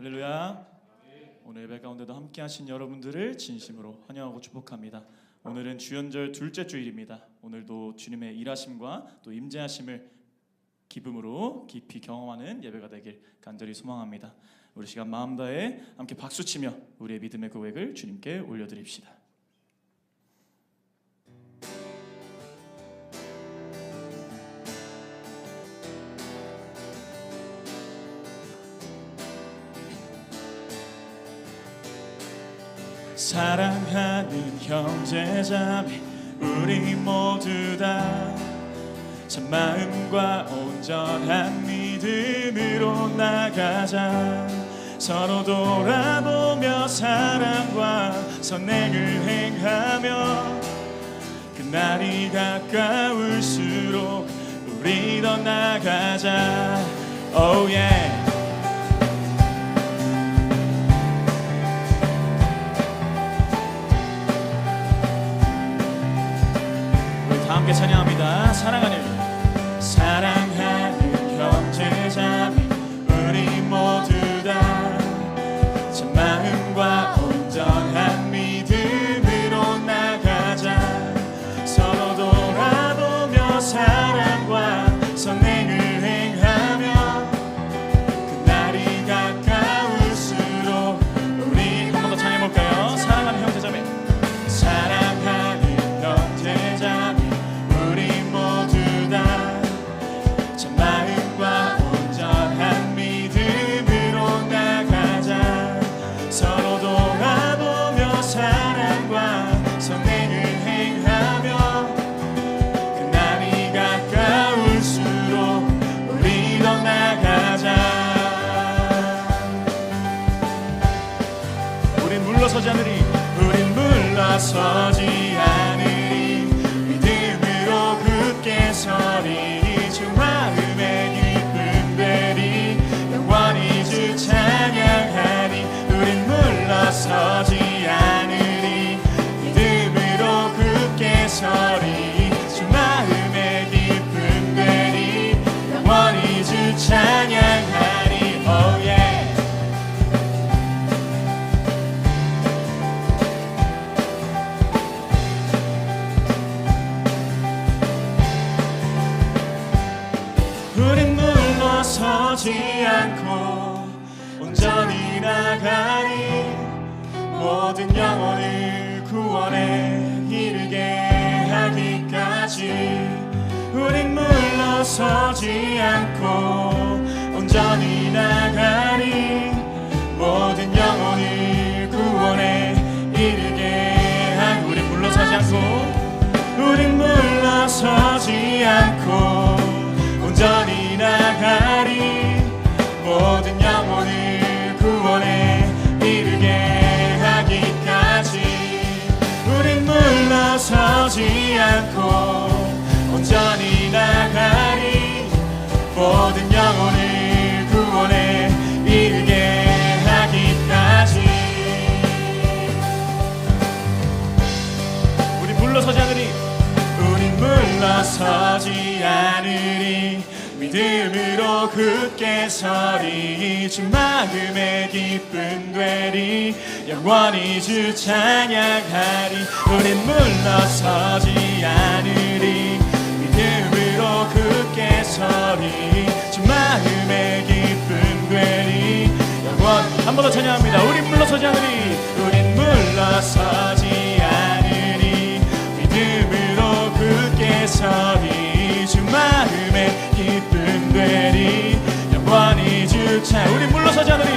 할렐루야. 오늘 예배 가운데도 함께 하신 여러분들을 진심으로 환영하고 축복합니다. 오늘은 주연절 둘째 주일입니다. 오늘도 주님의 일하심과 또 임재하심을 기쁨으로 깊이 경험하는 예배가 되길 간절히 소망합니다. 우리 시간 마음 다해 함께 박수치며 우리의 믿음의 고백을 주님께 올려드립시다. 사랑하는 형제자매 우리 모두 다 참 마음과 온전한 믿음으로 나가자. 서로 돌아보며 사랑과 선행을 행하며 그날이 가까울수록 우리 더 나가자. Oh yeah 함께 찬양합니다. 사랑하는 물러서지 않으 물러서지 않고 온전히 나가니 모든 영혼을 구원에 이르게 하기까지 우린 물러서지 않고 온전히 나가니 모든 영혼을 구원에 이르게 하기 우린 물러서지 않고 우린 물러서지 않고 서지 않으리. 믿음으로 굳게 서리. 주 마음의 기쁨 되리. 영원히 주 찬양하리. 우린 물러서지 않으리. 믿음으로 굳게 서리. 주 마음의 기쁨 되리. 영원. 한 번 더 찬양합니다. 우린 물러서지 않으리. 우린 물러서지 서리 주 마음의 기쁨 되리. 영원히 주차 우린 물러서지 않으리.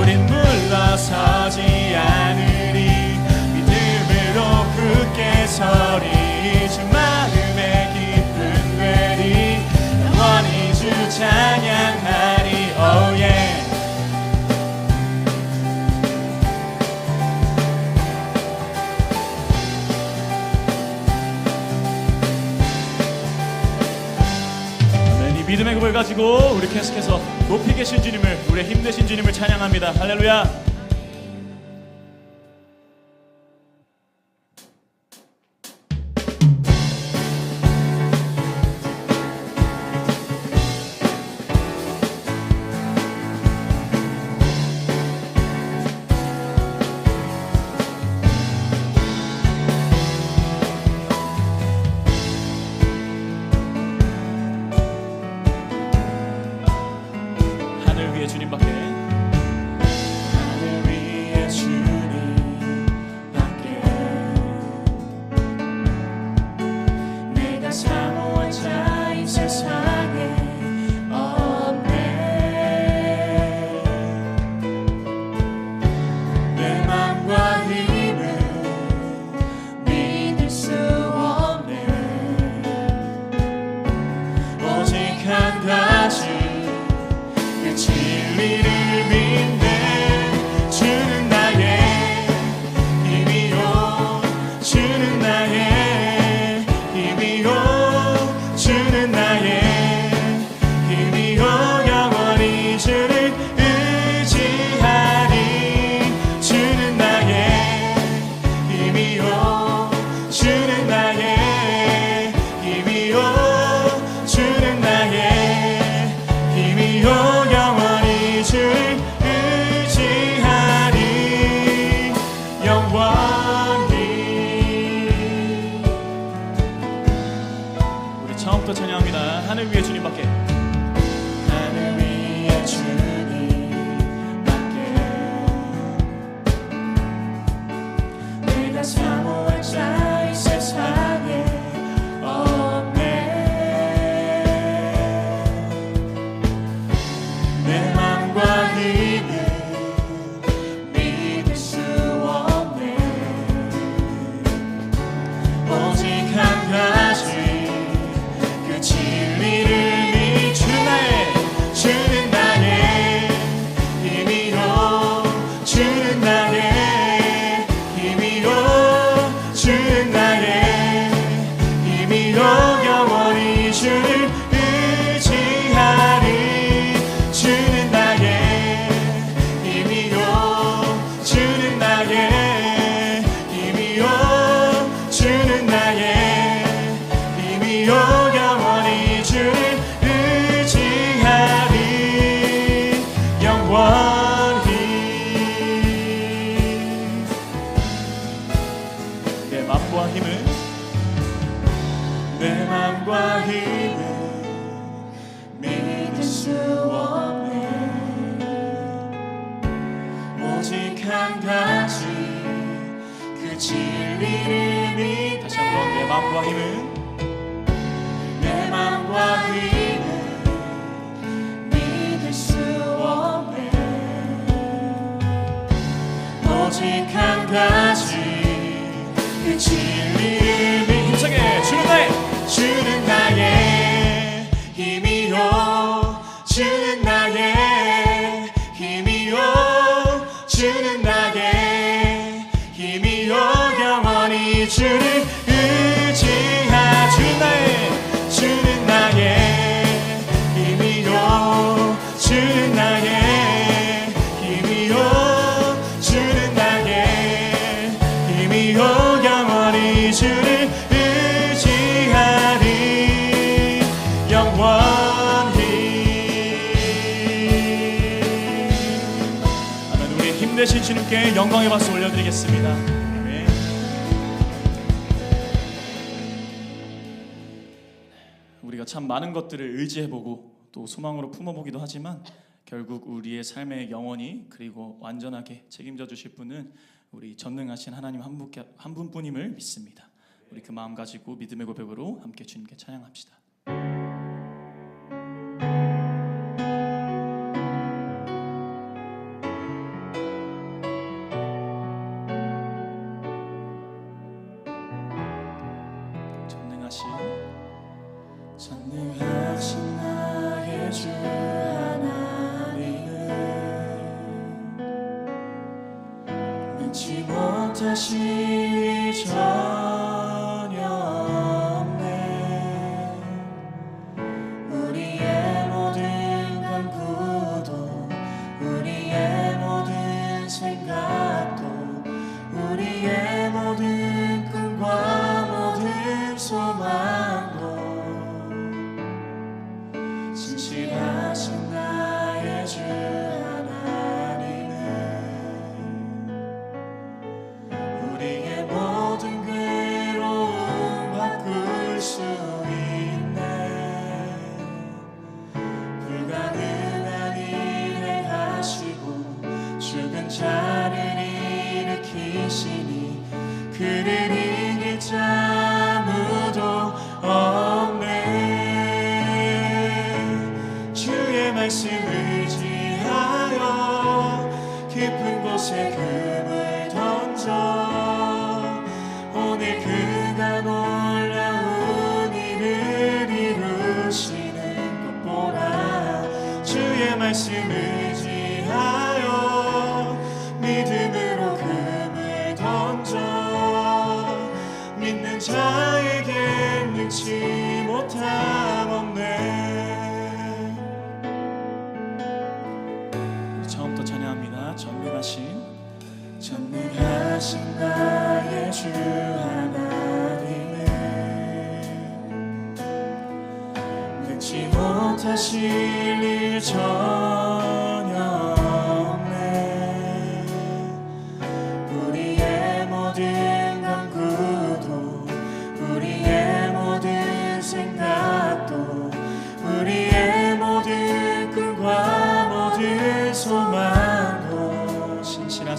우린 물러서 가지고 우리 계속해서 높이 계신 주님을 우리의 힘내신 주님을 찬양합니다. 할렐루야. things. me on. Children 마음과 힘을 내 마음과 힘을 믿을 수 없네. 오직 한 가지 그 진리를 믿 다시 한번 내 마음과 힘을 내 마음과 힘을 믿을 수 없네. 오직 한 가지 see me. 되신 주님께 영광의 박수 올려드리겠습니다. 우리가 참 많은 것들을 의지해보고 또 소망으로 품어보기도 하지만 결국 우리의 삶의 영원히 그리고 완전하게 책임져 주실 분은 우리 전능하신 하나님 한, 분, 한 분뿐임을 믿습니다. 우리 그 마음 가지고 믿음의 고백으로 함께 주님께 찬양합시다. could 믿는 자에게 능치 못함 없네 처음부터 찬양합니다. 전능하신 전능하신 나의 주 하나님은 능치 못하실 일 전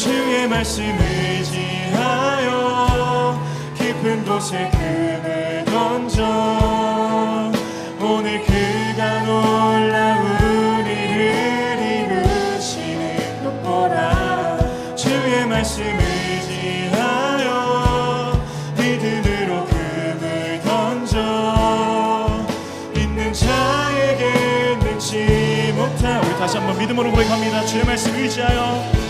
주의 말씀 의지하여 깊은 곳에 금을 던져. 오늘 그가 놀라운 일을 이루시는 것 보라 주의 말씀 의지하여 믿음으로 금을 던져. 믿는 자에게 능치 못하 우리 다시 한번 믿음으로 고백합니다. 주의 말씀 의지하여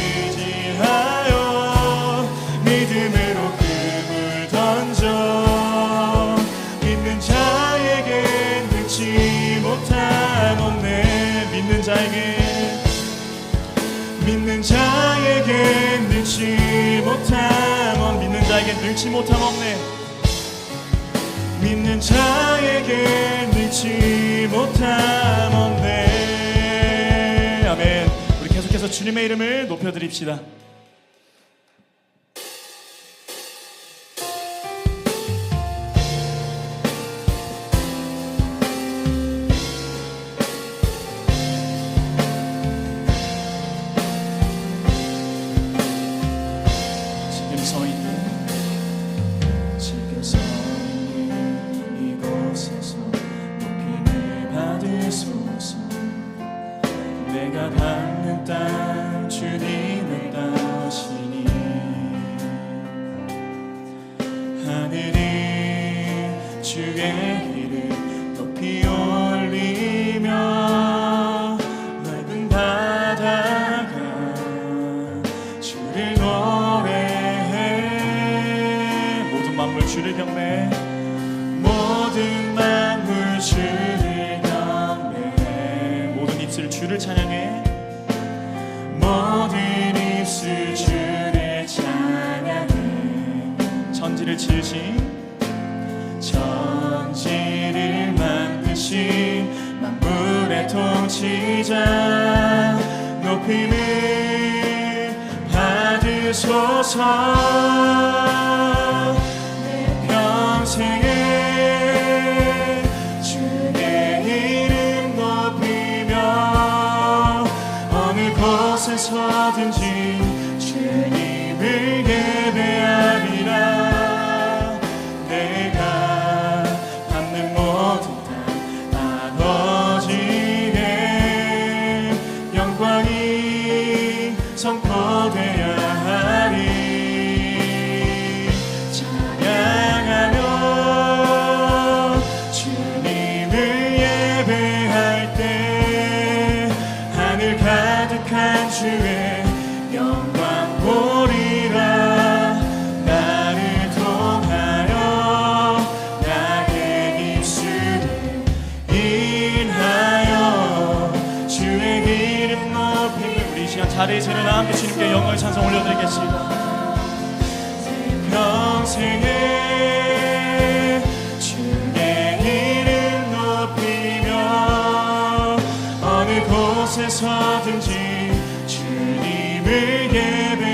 믿는 자에게 능치 못함 없 믿는 자에게 능치 못함 없네. 믿는 자에게 능치 못함 없네 아멘. 우리 계속해서 주님의 이름을 높여드립시다. 지 만물 주를 경배해. 모든 만물 주를 경배해 모든 입술 주를 찬양해. 모든 입술 주를 찬양해 천지를 지으신 천지를 만드신 만물의 통치자 높임을 받으소서 영광의 찬송 올려드리겠습니다. 평생에 서든지 주님을 예배